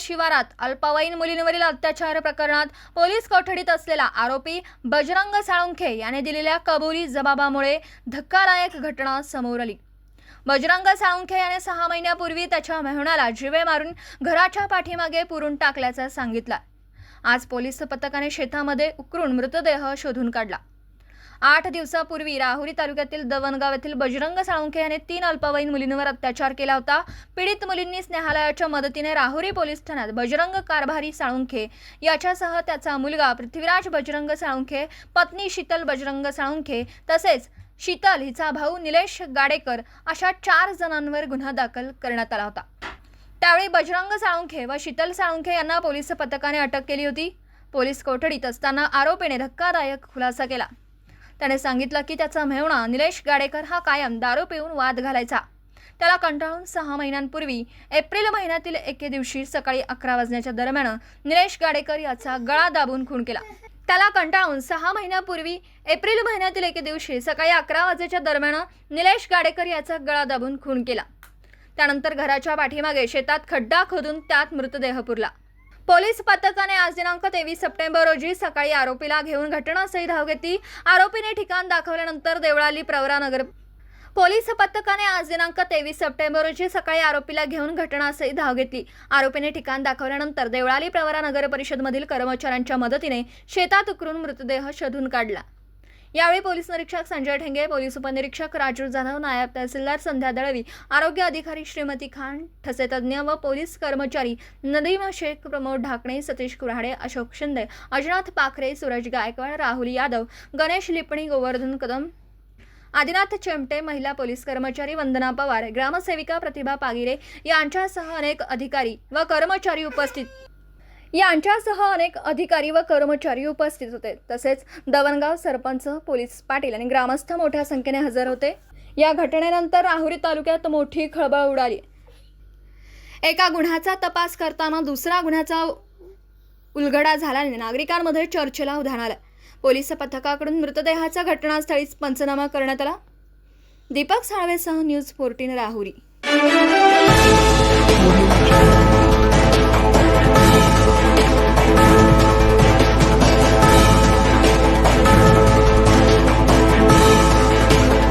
शिवारात अल्पवयीन मुलींवरील अत्याचार प्रकरणात पोलीस कोठडीत असलेला आरोपी बजरंग साळुंखे याने दिलेल्या कबुली जबाबामुळे धक्कादायक घटना समोर आली. बजरंग साळुंखे याने सहा महिन्यापूर्वी त्याच्या मेहणाला जिवे मारून घराच्या पाठीमागे पुरून टाकल्याचं सांगितलं. आज पोलीस पथकाने शेतामध्ये उकरून मृतदेह शोधून काढला. आठ दिवसापूर्वी राहुरी तालुक्यातील दवणगाव येथील बजरंग साळुंखे याने तीन अल्पवयीन मुलींवर अत्याचार केला होता. पीडित मुलींनी स्नेहालयाच्या मदतीने राहुरी पोलीस ठाण्यात बजरंग कारभारी साळुंखे याच्यासह त्याचा मुलगा पृथ्वीराज बजरंग साळुंखे पत्नी शीतल बजरंग साळुंखे तसेच शीतल हिचा भाऊ निलेश गाडेकर अशा चार जणांवर गुन्हा दाखल करण्यात आला होता. त्यावेळी बजरंग साळुंखे व शीतल साळुंखे यांना पोलीस पथकाने अटक केली होती. पोलीस कोठडीत असताना आरोपीने धक्कादायक खुलासा केला. त्याने सांगितलं की त्याचा मेहणा निलेश गाडेकर हा कायम दारू पिऊन वाद घालायचा. त्याला कंटाळून सहा महिन्यांपूर्वी एप्रिल महिन्यातील एके दिवशी सकाळी अकरा वाजण्याच्या दरम्यान निलेश गाडेकर याचा गळा दाबून खून केला. त्याला कंटाळून सहा महिन्यापूर्वी एप्रिल महिन्यातील एके दिवशी सकाळी अकरा वाजेच्या दरम्यान निलेश गाडेकर याचा गळा दाबून खून केला. त्यानंतर घराच्या पाठीमागे शेतात खड्डा खोदून त्यात मृतदेह पुरला. पोलीस पथकाने आज दिनांक तेवीस सप्टेंबर रोजी सकाळी आरोपीला घेऊन घटनास्थळी धाव घेतली. आरोपीने ठिकाण दाखवल्यानंतर देवळाली प्रवरानगर पोलीस पथकाने आज दिनांक तेवीस सप्टेंबर रोजी सकाळी आरोपीला घेऊन घटनास्थळी धाव घेतली. आरोपीने ठिकाण दाखवल्यानंतर देवळाली प्रवरा नगर परिषदमधील कर्मचाऱ्यांच्या मदतीने शेतात उकरून मृतदेह शोधून काढला. यावेळी पोलीस निरीक्षक संजय ठेंगे पोलीस उपनिरीक्षक राजू जाधव नायब तहसीलदार संध्या दळवी आरोग्य अधिकारी श्रीमती खान ठसे तज्ज्ञ व पोलीस कर्मचारी नदीम शेख प्रमोद ढाकणे सतीश कुऱ्हाडे अशोक शिंदे अजनाथ पाखरे सूरज गायकवाड राहुल यादव गणेश लिपणी गोवर्धन कदम आदिनाथ चेमटे महिला पोलीस कर्मचारी वंदना पवार ग्रामसेविका प्रतिभा पागिरे यांच्यासह अनेक अधिकारी व कर्मचारी उपस्थित यांच्यासह अनेक अधिकारी व कर्मचारी उपस्थित होते. तसेच दवणगाव सरपंच पोलीस पाटील आणि ग्रामस्थ मोठ्या संख्येने हजर होते. या घटनेनंतर राहुरी तालुक्यात मोठी खळबळ उडाली. एका गुन्ह्याचा तपास करताना दुसरा गुन्ह्याचा उलगडा झाल्याने नागरिकांमध्ये चर्चेला उधाण आलं. पोलीस पथकाकडून मृतदेहाचा घटनास्थळीच पंचनामा करण्यात आला. दीपक साळवेसह न्यूज फोर्टीन राहुरी.